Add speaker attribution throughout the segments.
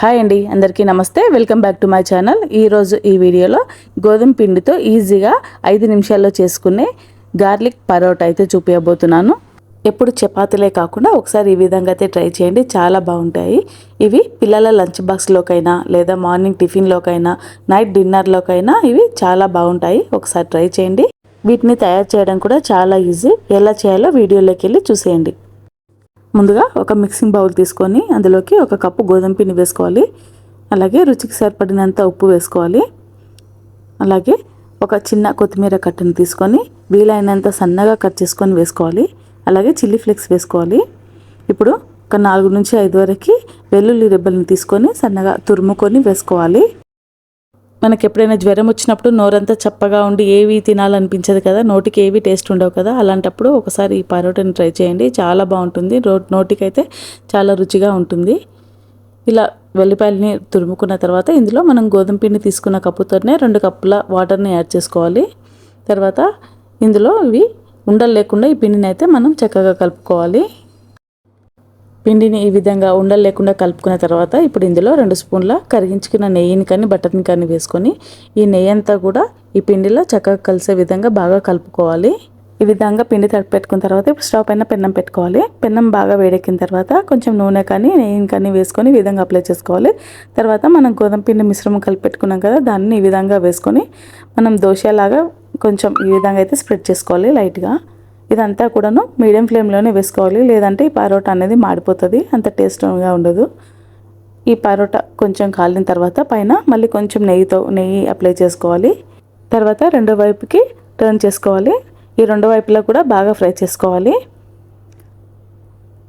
Speaker 1: Hi అండి అందరికీ నమస్తే. Welcome back to my channel ఈరోజు ఈ వీడియోలో గోధుమ పిండితో ఈజీగా ఐదు నిమిషాల్లో చేసుకునే గార్లిక్ పరోటా అయితే చూపించబోతున్నాను ఎప్పుడు చపాతీలే కాకుండా ఒకసారి ఈ విధంగా అయితే ట్రై చేయండి. చాలా బాగుంటాయి. ఇవి పిల్లల లంచ్ బాక్స్లోకైనా లేదా మార్నింగ్ టిఫిన్లోకైనా నైట్ డిన్నర్లోకైనా ఇవి చాలా బాగుంటాయి. ఒకసారి ట్రై చేయండి. వీటిని తయారు చేయడం కూడా చాలా ఈజీ. ఎలా చేయాలో వీడియోలోకి వెళ్ళి చూసేయండి. ముందుగా ఒక మిక్సింగ్ బౌల్ తీసుకొని అందులోకి ఒక కప్పు గోధుమ పిండి వేసుకోవాలి. అలాగే రుచికి సరిపడినంత ఉప్పు వేసుకోవాలి. అలాగే ఒక చిన్న కొత్తిమీర కట్టను తీసుకొని వీలైనంత సన్నగా కట్ చేసుకొని వేసుకోవాలి. అలాగే చిల్లీ ఫ్లేక్స్ వేసుకోవాలి. ఇప్పుడు ఒక నాలుగు నుంచి ఐదు వరకు వెల్లుల్లి రెబ్బల్ని తీసుకొని సన్నగా తురుముకొని వేసుకోవాలి. మనకి ఎప్పుడైనా జ్వరం వచ్చినప్పుడు నోరంతా చప్పగా ఉండి ఏవి తినాలనిపించదు కదా నోటికి ఏవి టేస్ట్ ఉండవు కదా అలాంటప్పుడు ఒకసారి ఈ పరోటాని ట్రై చేయండి. చాలా బాగుంటుంది. రో నోటికైతే చాలా రుచిగా ఉంటుంది. ఇలా వెల్లిపాయలని తురుముకున్న తర్వాత ఇందులో మనం గోధుమ పిండి తీసుకున్న కప్పుతోనే రెండు కప్పుల వాటర్ని యాడ్ చేసుకోవాలి. తర్వాత ఇందులో ఇవి ఉండలు లేకుండా ఈ పిండిని అయితే మనం చక్కగా కలుపుకోవాలి. పిండిని ఈ విధంగా ఉండలు లేకుండా కలుపుకున్న తర్వాత ఇప్పుడు ఇందులో రెండు స్పూన్ల కరిగించుకున్న నెయ్యిని కానీ బటర్ని కానీ వేసుకొని ఈ నెయ్యి అంతా కూడా ఈ పిండిలో చక్కగా కలిసే విధంగా బాగా కలుపుకోవాలి. ఈ విధంగా పిండి తడిపి పెట్టుకున్న తర్వాత ఇప్పుడు స్టవ్ పైన పెన్నం పెట్టుకోవాలి. పెన్నం బాగా వేడెక్కిన తర్వాత కొంచెం నూనె కానీ నెయ్యిని కానీ వేసుకొని ఈ విధంగా అప్లై చేసుకోవాలి. తర్వాత మనం గోధుమ పిండి మిశ్రమం కలిపి పెట్టుకున్నాం కదా దాన్ని ఈ విధంగా వేసుకొని మనం దోశలాగా కొంచెం ఈ విధంగా అయితే స్ప్రెడ్ చేసుకోవాలి లైట్గా. ఇదంతా కూడాను మీడియం ఫ్లేమ్లోనే వేసుకోవాలి. లేదంటే ఈ పరోటా అనేది మాడిపోతుంది. అంత టేస్ట్గా ఉండదు. ఈ పరోటా కొంచెం కాలిన తర్వాత పైన మళ్ళీ కొంచెం నెయ్యితో నెయ్యి అప్లై చేసుకోవాలి. తర్వాత రెండో వైపుకి టర్న్ చేసుకోవాలి. ఈ రెండు వైపులా కూడా బాగా ఫ్రై చేసుకోవాలి.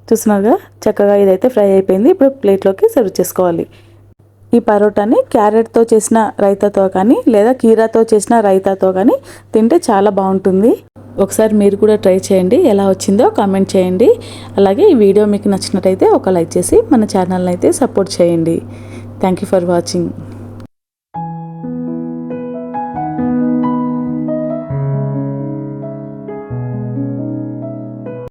Speaker 1: చూస్తున్నారుగా? చక్కగా ఇదైతే ఫ్రై అయిపోయింది. ఇప్పుడు ప్లేట్లోకి సర్వ్ చేసుకోవాలి. ఈ పరోటాని క్యారెట్తో చేసిన రైతాతో కానీ లేదా కీరాతో చేసిన రైతాతో కానీ తింటే చాలా బాగుంటుంది. ఒకసారి మీరు కూడా ట్రై చేయండి. ఎలా వచ్చిందో కామెంట్ చేయండి. అలాగే ఈ వీడియో మీకు నచ్చినట్టయితే ఒక లైక్ చేసి మన ఛానల్ని అయితే సపోర్ట్ చేయండి. Thank you for watching